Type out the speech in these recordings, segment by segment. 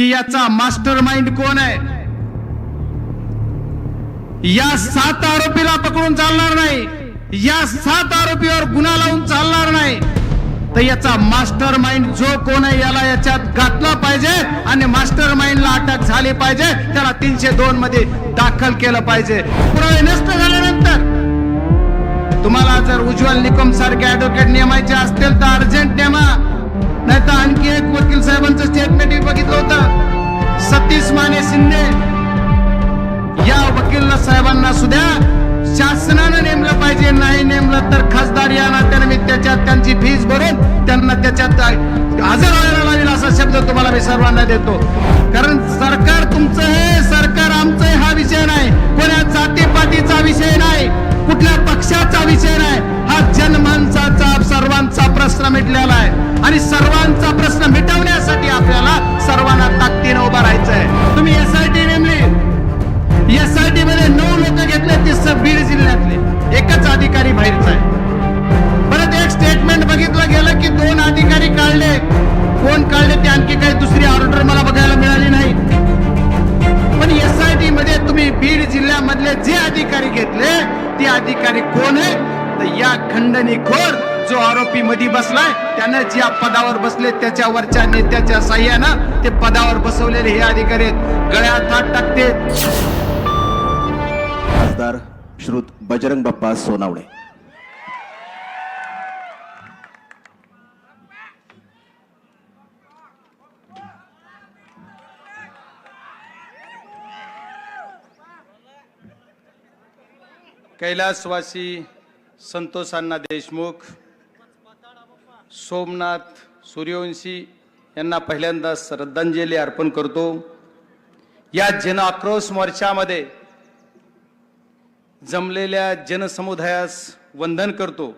की याचा master mind कोण आहे? या सात आरोपीला पकडून चालणार नाही. या सात आरोपीवर गुन्हा लावून चालणार नाही. तर याचा मास्टर माइंड जो कोण आहे याला याच्यात घातला पाहिजे आणि मास्टर माइंडला अटक झाली पाहिजे. त्याला तीनशे दोन मध्ये दाखल केलं पाहिजे. पुरावे नष्ट झाल्यानंतर तुम्हाला जर उज्ज्वल निकम सारखे ऍडव्होकेट नेमायचे असतील सतीश शिंदे या वकील साहेबांना सुद्धा शासनानं नेमलं पाहिजे नाही नेमलं तर खासदार या नात्याने मी त्याच्यात त्यांची फीस भरून त्यांना त्याच्यात हजर व्हायला लागेल असा शब्द तुम्हाला मी सर्वांना देतो. कारण सरकार तुमचं आहे सरकार आमचं हा विषय नाही. कोण्या जातीपातीचा विषय नाही कुठल्या पक्षाचा विषय नाही. हा जनमानसाचा सर्वांचा प्रश्न मिटलेला आहे. आणि सर्व ते अधिकारी कोण आहे? तर या खंडणीखोर जो आरोपी मध्ये बसलाय त्यानं ज्या पदावर बसले त्याच्यावरच्या नेत्याच्या साह्यानं ते पदावर बसवलेले हे अधिकारी आहेत. गळ्यात हात टाकते. खासदार श्रुत बजरंग बाप्पा सोनावणे. कैलासवासी संतोष अण्णा देशमुख सोमनाथ सूर्यवंशी यांना पहिल्यांदा श्रद्धांजली अर्पण करतो. या जन आक्रोश मोर्चामध्ये जमलेल्या जनसमुदायास वंदन करतो.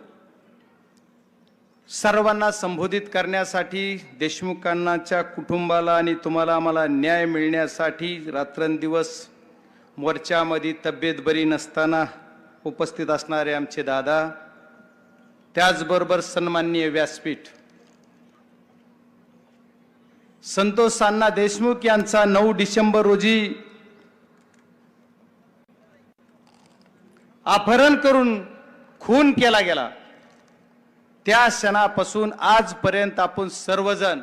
सर्वांना संबोधित करण्यासाठी देशमुखांनाच्या कुटुंबाला आणि तुम्हाला आम्हाला न्याय मिळण्यासाठी रात्रंदिवस मोर्चामध्ये तब्येत बरी नसताना उपस्थित असणारे आमचे दादा त्याचबरोबर सन्माननीय व्यासपीठ. संतोष सान्ना देशमुख यांचा नऊ डिसेंबर रोजी अपहरण करून खून केला गेला. त्या क्षणापासून आजपर्यंत आपण सर्वजण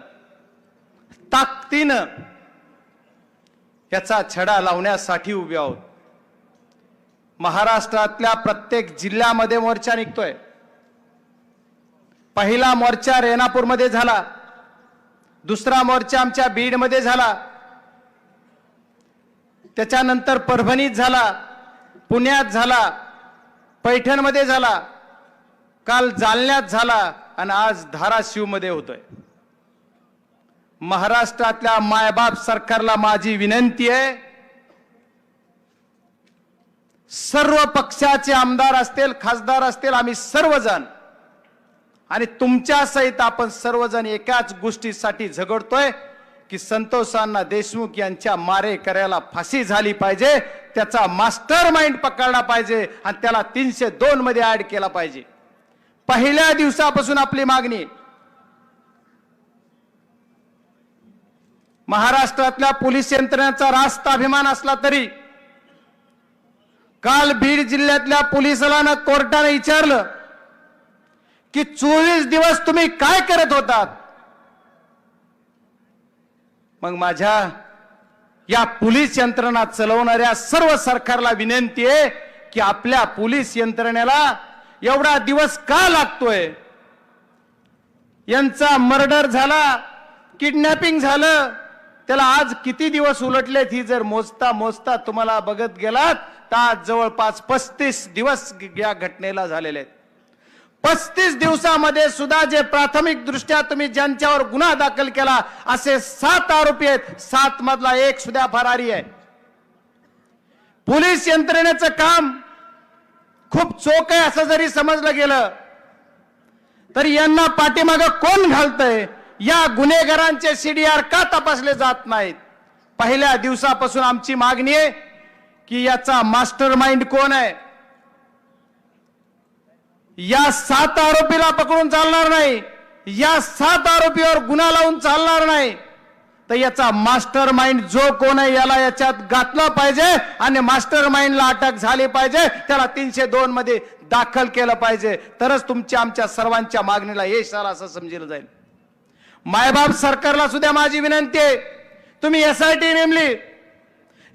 ताकदीनं याचा छडा लावण्यासाठी उभे आहोत. महाराष्ट्रातल्या प्रत्येक जिल्ह्यामध्ये मोर्चा निघतोय. पहिला मोर्चा रेणापूरमध्ये झाला. दुसरा मोर्चा आमच्या बीडमध्ये झाला. त्याच्यानंतर परभणीत झाला पुण्यात झाला पैठणमध्ये झाला काल जालन्यात झाला आणि आज धाराशिवमध्ये होतोय. महाराष्ट्रातल्या मायबाप सरकारला माझी विनंती आहे सर्व पक्षाचे आमदार असतील खासदार असतील आम्ही सर्वजण आणि तुमच्या सहित आपण सर्वजण एकाच गोष्टीसाठी झगडतोय की संतोषांना देशमुख यांच्या मारे करायला फाशी झाली पाहिजे त्याचा मास्टर माइंड पकडला पाहिजे आणि त्याला तीनशे दोन मध्ये ऍड केला पाहिजे. पहिल्या दिवसापासून आपली मागणी महाराष्ट्रातल्या पोलीस यंत्रणेचा रास्त अभिमान असला तरी काल बीड जिल्ह्यातल्या पोलिसाला कोर्टाने विचारलं की चोवीस दिवस तुम्ही काय करत होतात? मग माझ्या या पोलीस यंत्रणा चालवणाऱ्या सर्व सरकारला विनंती आहे की आपल्या पोलीस यंत्रणेला एवढा दिवस का लागतोय? यांचा मर्डर झाला किडनॅपिंग झालं त्याला आज किती दिवस उलटलेत ही जर मोजता मोजता तुम्हाला बघत गेलात आता जवळपास पस्तीस दिवस या घटनेला झालेले आहेत. पस्तीस दिवसामध्ये सुद्धा जे प्राथमिक दृष्ट्या तुम्ही ज्यांच्यावर गुन्हा दाखल केला असे सात आरोपी आहेत. सात मधला एक सुद्धा फरारी आहे. पोलीस यंत्रणेचं काम खूप चोख आहे असं जरी समजलं गेलं तरी यांना पाठीमाग कोण घालतंय? या गुन्हेगारांचे सीडीआर का तपासले जात नाहीत? पहिल्या दिवसापासून आमची मागणी आहे की याचा मास्टर माइंड कोण आहे? या सात आरोपीला पकडून चालणार नाही. या सात आरोपीवर गुन्हा लावून चालणार नाही. तर याचा मास्टर माइंड जो कोण आहे याला याच्यात घातलं पाहिजे आणि मास्टर माइंडला अटक झाली पाहिजे. त्याला तीनशे दोन मध्ये दाखल केलं पाहिजे. तरच तुमच्या आमच्या सर्वांच्या मागणीला यश आलं असं समजलं जाईल. मायबाप सरकारला सुद्धा माझी विनंती आहे. तुम्ही एस आय टी नेमली.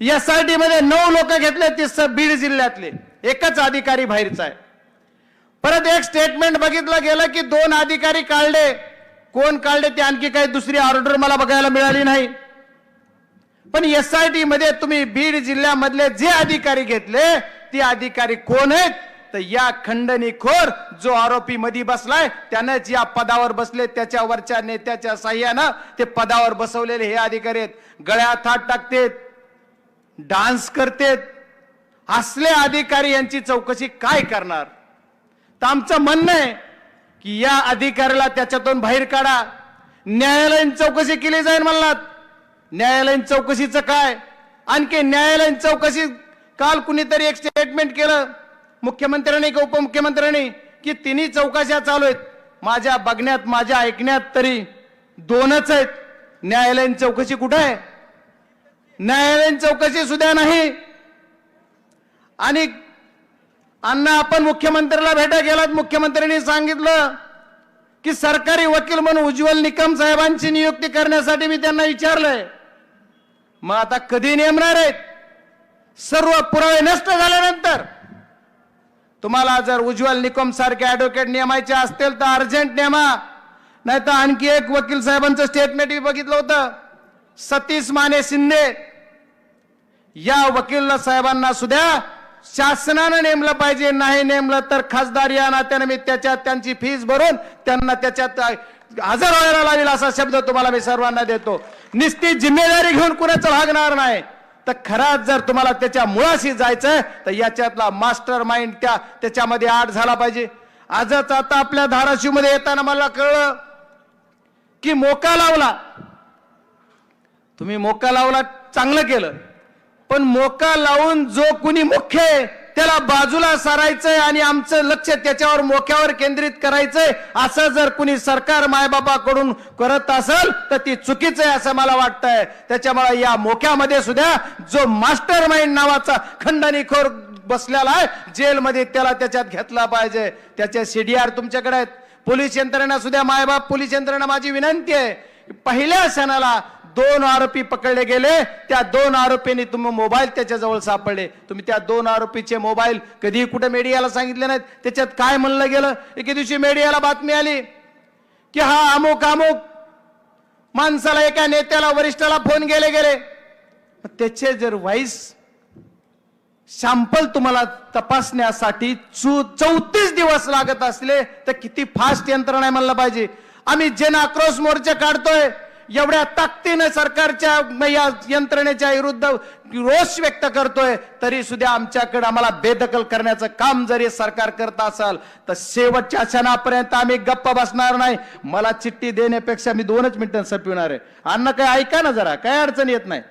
एस आर टी मध्ये नऊ लोक घेतले ते स- बीड जिल्ह्यातले. एकच अधिकारी बाहेरचा आहे. परत एक स्टेटमेंट बघितलं गेलं की दोन अधिकारी काढले. कोण काढले ते आणखी काही दुसरी ऑर्डर मला बघायला मिळाली नाही. पण एस आय टी मध्ये तुम्ही बीड जिल्ह्यामधले जे अधिकारी घेतले ते अधिकारी कोण आहेत? तर या खंडणीखोर जो आरोपी मध्ये बसलाय त्यानंच या पदावर बसले. त्याच्यावरच्या नेत्याच्या साह्यानं ते पदावर बसवलेले हे अधिकारी आहेत. गळ्यात हात टाकतेत. डान्स करतेत. असले अधिकारी यांची चौकशी काय करणार? तर आमचं म्हणणं आहे की या अधिकाऱ्याला त्याच्यातून बाहेर काढा. न्यायालयीन चौकशी केली जाईल म्हणलात. न्यायालयीन चौकशीचं काय? आणखी न्यायालयीन चौकशी काल कुणीतरी एक स्टेटमेंट केलं. मुख्यमंत्र्यांनी का उपमुख्यमंत्र्यांनी? की तिन्ही चौकशा चालू आहेत. माझ्या बघण्यात माझ्या ऐकण्यात तरी दोनच आहेत. न्यायालयीन चौकशी कुठं आहे? न्यायालयीन चौकशी सुद्धा नाही. आणि अण्णा आपण मुख्यमंत्र्याला भेटा गेलात मुख्यमंत्र्यांनी सांगितलं की सरकारी वकील म्हणून उज्ज्वल निकम साहेबांची नियुक्ती करण्यासाठी मी त्यांना विचारलंय. मग आता कधी नेमणार आहेत? सर्व पुरावे नष्ट झाल्यानंतर. तुम्हाला जर उज्ज्वल निकम सारखे ऍडव्होकेट नेमायचे असतील तर अर्जंट नेमा. नाही तर आणखी एक वकील साहेबांचं स्टेटमेंट बघितलं होतं. सतीश माने शिंदे. या वकील साहेबांना सुद्धा शासनानं नेमलं पाहिजे नाही नेमलं तर खासदार या नात्याने मी त्याच्यात त्यांची फीज भरून त्यांना त्याच्यात हजर व्हायला लागेल असा शब्द तुम्हाला मी सर्वांना देतो. निस्ती जिम्मेदारी घेऊन कुणाचं भागणार नाही. तर खराच जर तुम्हाला त्याच्या मुळाशी जायचं तर याच्यातला मास्टर माइंड त्या त्याच्यामध्ये आठ झाला पाहिजे. आजच आता आपल्या धाराशिवमध्ये येताना मला कळलं की मोका लावला. तुम्ही मोका लावला चांगलं केलं. पण मोका लावून जो कुणी मुख्य आहे त्याला बाजूला सारायचंय आणि आमचं लक्ष त्याच्यावर मोक्यावर केंद्रित करायचंय असं जर कुणी सरकार मायबापाकडून करत असेल तर ती चुकीचं आहे असं मला वाटतंय. त्याच्यामुळे या मोक्यामध्ये सुद्धा जो मास्टर माइंड नावाचा खंडणीखोर बसलेला आहे जेलमध्ये त्याला त्याच्यात घेतला पाहिजे. त्याचे सीडीआर तुमच्याकडे आहेत. पोलीस यंत्रणा सुद्धा मायबाप पोलीस यंत्रणा माझी विनंती आहे. पहिल्या क्षणाला दोन आरोपी पकडले गेले. त्या दोन आरोपींनी तुम्ही मोबाईल त्याच्याजवळ सापडले. तुम्ही त्या दोन आरोपीचे मोबाईल कधीही कुठे मीडियाला सांगितले नाहीत. त्याच्यात काय म्हणलं गेलं? एके दिवशी मीडियाला बातमी आली की हा अमुक अमुक माणसाला एका नेत्याला वरिष्ठाला फोन गेले. गेले त्याचे जर व्हाईस सॅम्पल तुम्हाला तपासण्यासाठी चौतीस दिवस लागत असले तर किती फास्ट यंत्रणा म्हणलं पाहिजे. आम्ही जन आक्रोश मोर्चे काढतोय एवढ्या ताकदीनं सरकारच्या या यंत्रणेच्या विरुद्ध रोष व्यक्त करतोय तरी सुद्धा आमच्याकडे आम्हाला बेदखल करण्याचं काम जरी सरकार करत असाल तर शेवटच्या क्षणापर्यंत आम्ही गप्प बसणार नाही. मला चिठ्ठी देण्यापेक्षा मी दोनच मिनिटं संपविणार आहे. अन्न काय ऐका ना जरा काय अडचण येत नाही.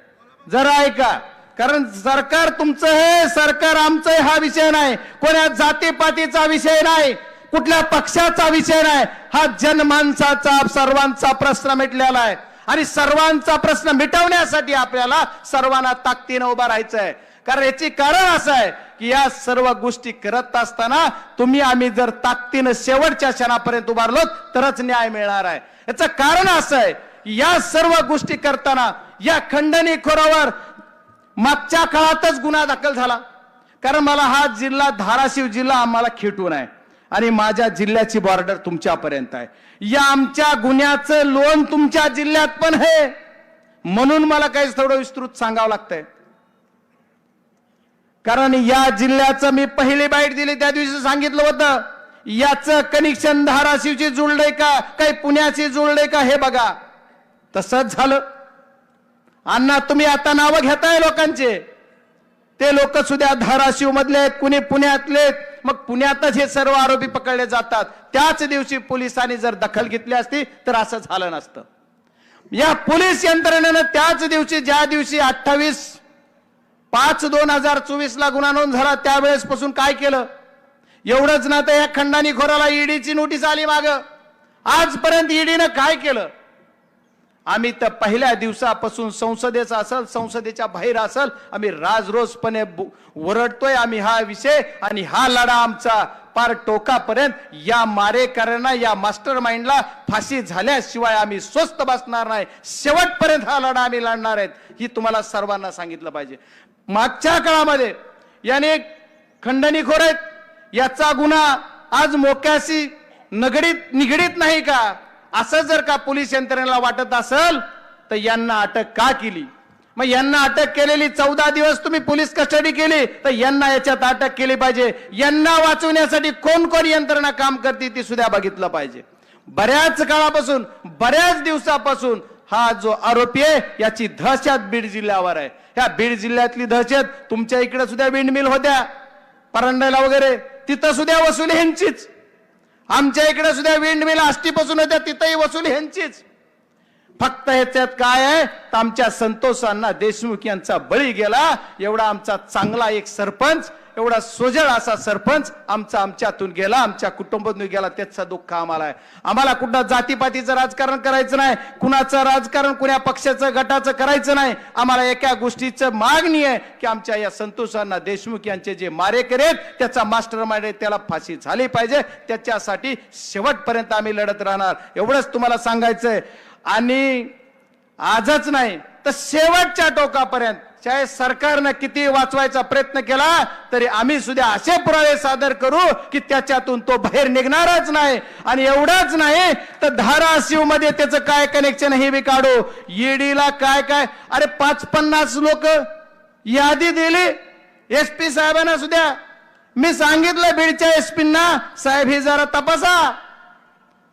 जरा ऐका कारण सरकार तुमचं हे सरकार आमचं हा विषय नाही. कोण्या जातीपातीचा विषय नाही. कुठल्या पक्षाचा विषय नाही. हा जनमानसाचा सर्वांचा प्रश्न मिटलेला आहे. आणि सर्वांचा प्रश्न मिटवण्यासाठी आपल्याला सर्वांना ताकदीनं उभा राहायचं आहे कारण याची कारण असं आहे की या सर्व गोष्टी करत असताना तुम्ही आम्ही जर ताकदीनं शेवटच्या क्षणापर्यंत उभारलो तरच न्याय मिळणार आहे. याचं कारण असं आहे की या सर्व गोष्टी करताना या खंडणी खोरावर मागच्या काळातच गुन्हा दाखल झाला. कारण मला हा जिल्हा धाराशिव जिल्हा आम्हाला खेटून आहे आणि माझ्या जिल्ह्याची बॉर्डर तुमच्यापर्यंत आहे. या आमच्या गुन्ह्याचं लोन तुमच्या जिल्ह्यात पण आहे. म्हणून मला काही थोडं विस्तृत सांगावं लागतंय. कारण या जिल्ह्याचं मी पहिली बाईट दिली त्या दिवशी सांगितलं होतं याचं कनेक्शन धाराशिवची जुळलंय का काही पुण्याची जुळलंय का हे बघा. तसंच झालं. अण्णा तुम्ही आता नावं घेताय लोकांचे. ते लोक सुद्धा धाराशिव मधले आहेत कुणी पुण्यातले आहेत. मग पुण्यातच हे सर्व आरोपी पकडले जातात. त्याच दिवशी पोलिसांनी जर दखल घेतली असती तर असं झालं नसतं. या पोलीस यंत्रणेनं त्याच दिवशी ज्या दिवशी अठ्ठावीस पाच दोन हजार चोवीस ला गुन्हा नोंद झाला त्यावेळेस पासून काय केलं? एवढंच ना तर या खंडानी खोराला ईडीची नोटीस आली माग. आजपर्यंत ईडीनं काय केलं? आम्ही तर पहिल्या दिवसापासून संसदेचा असल संसदेच्या बाहेर असल आम्ही राजरोजपणे ओरडतोय आम्ही हा विषय आणि हा लढा आमचा पार टोकापर्यंत या मारेकऱ्यांना या मास्टर माइंडला फाशी झाल्याशिवाय आम्ही स्वस्त बसणार नाही. शेवटपर्यंत हा लढा आम्ही लढणार आहेत ही तुम्हाला सर्वांना सांगितलं पाहिजे. मागच्या काळामध्ये याने खंडणीखोर आहेत याचा गुन्हा आज मोक्याशी नगडीत निगडीत नाही का? असं जर का पोलीस यंत्रणेला वाटत असेल तर यांना अटक का केली? मग यांना अटक केलेली चौदा दिवस तुम्ही पोलीस कस्टडी केली तर यांना याच्यात अटक केली पाहिजे. यांना वाचवण्यासाठी कोण कोण यंत्रणा काम करते ती सुद्धा बघितलं पाहिजे. बऱ्याच काळापासून बऱ्याच दिवसापासून हा जो आरोपी आहे याची दहशत बीड जिल्ह्यावर आहे. ह्या बीड जिल्ह्यातली दहशत तुमच्या इकडे सुद्धा विंडमिल होत्या परांड्याला वगैरे. तिथं सुद्धा वसुली ह्यांचीच आमच्या इकडे सुद्धा विंडमिल आष्टीपासून होत्या तिथंही वसुली ह्यांचीच फक्त ह्याच्यात काय आहे? तर आमच्या संतोषांना देशमुख यांचा बळी गेला एवढा आमचा चांगला एक सरपंच एवढा सोजळ असा सरपंच आमचा आमच्यातून गेला आमच्या कुटुंबातून गेला त्याचा दुःख आम्हाला आहे. आम्हाला कुठं जातीपातीचं राजकारण करायचं नाही कुणाचं राजकारण कुण्या पक्षाचं गटाचं करायचं नाही. आम्हाला एका गोष्टीचं मागणी आहे की आमच्या या संतोषांना देशमुख यांचे जे मारेकरी आहेत त्याचा मास्टर माइंड त्याला फाशी झाली पाहिजे. त्याच्यासाठी शेवटपर्यंत आम्ही लढत राहणार. एवढंच तुम्हाला सांगायचंय. आणि आजच नाही तर शेवटच्या टोकापर्यंत चाहे सरकारनं किती वाचवायचा प्रयत्न केला तरी आम्ही सुद्धा असे पुरावे सादर करू की त्याच्यातून तो बाहेर निघणारच नाही. आणि एवढंच नाही तर धाराशिवमध्ये त्याचं काय कनेक्शन हे बी काढू. ईडीला काय काय? अरे पाच पन्नास लोक यादी दिली. एस पी साहेबांना सुद्धा. मी सांगितलं बीडच्या एस पींना साहेब ही जरा तपासा.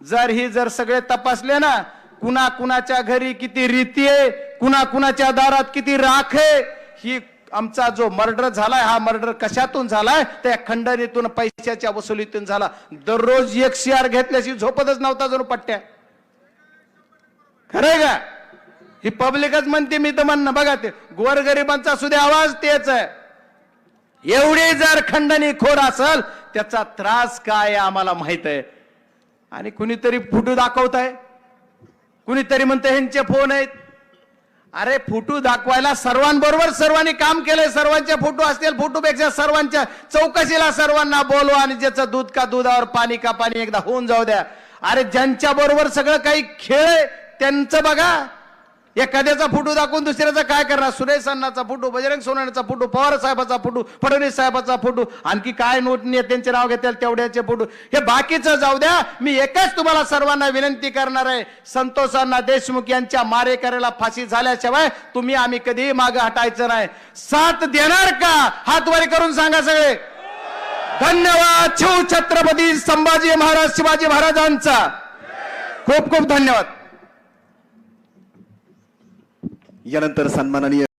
जर ही जर सगळे तपासले ना कुणा कुणाच्या घरी किती रीती आहे कुणा कुणाच्या दारात किती राख आहे? ही आमचा जो मर्डर झालाय हा मर्डर कशातून झालाय? त्या खंडणीतून पैशाच्या वसुलीतून झाला. दररोज एक शेअर घेतल्याशी झोपतच नव्हता जणू पट्ट्या. खरंय का? ही पब्लिकच म्हणते मी तर म्हणणं बघा ते गोरगरिबांचा सुद्धा आवाज तेच आहे. एवढी जर खंडणी खोड असल त्याचा त्रास काय आम्हाला माहीत आहे? आणि कुणीतरी फुटू दाखवत आहे कुणीतरी म्हणतं ह्यांचे फोन आहेत. अरे फोटो दाखवायला सर्वांबरोबर सर्वांनी काम केलंय सर्वांचे फोटो असतील फोटोपेक्षा सर्वांच्या चौकशीला सर्वांना बोलवा आणि ज्याचं दूध का दुधावर पाणी का पाणी एकदा होऊन जाऊ द्या. अरे ज्यांच्या बरोबर सगळं काही खेळ त्यांचं बघा. एखाद्याचा फोटो दाखवून दुसऱ्याचा काय करणार? सुरेश अण्णाचा फोटो बजरंग सोनाण्याचा फोटो पवार साहेबाचा फोटो फडणवीस साहेबाचा फोटो आणखी काय नोट नेत्यांचे नाव घेताल तेवढ्याचे फोटो. हे बाकीचं जाऊ द्या. मी एकच तुम्हाला सर्वांना विनंती करणार आहे. संतोष अण्णा देशमुख यांच्या मारेकऱ्याला फाशी झाल्याशिवाय तुम्ही आम्ही कधीही मागे हटायचं नाही. साथ देणार का? हातवारी करून सांगा सगळे. धन्यवाद. शिव छत्रपती संभाजी महाराज शिवाजी महाराजांचा. खूप खूप धन्यवाद. यानंतर सन्माननीय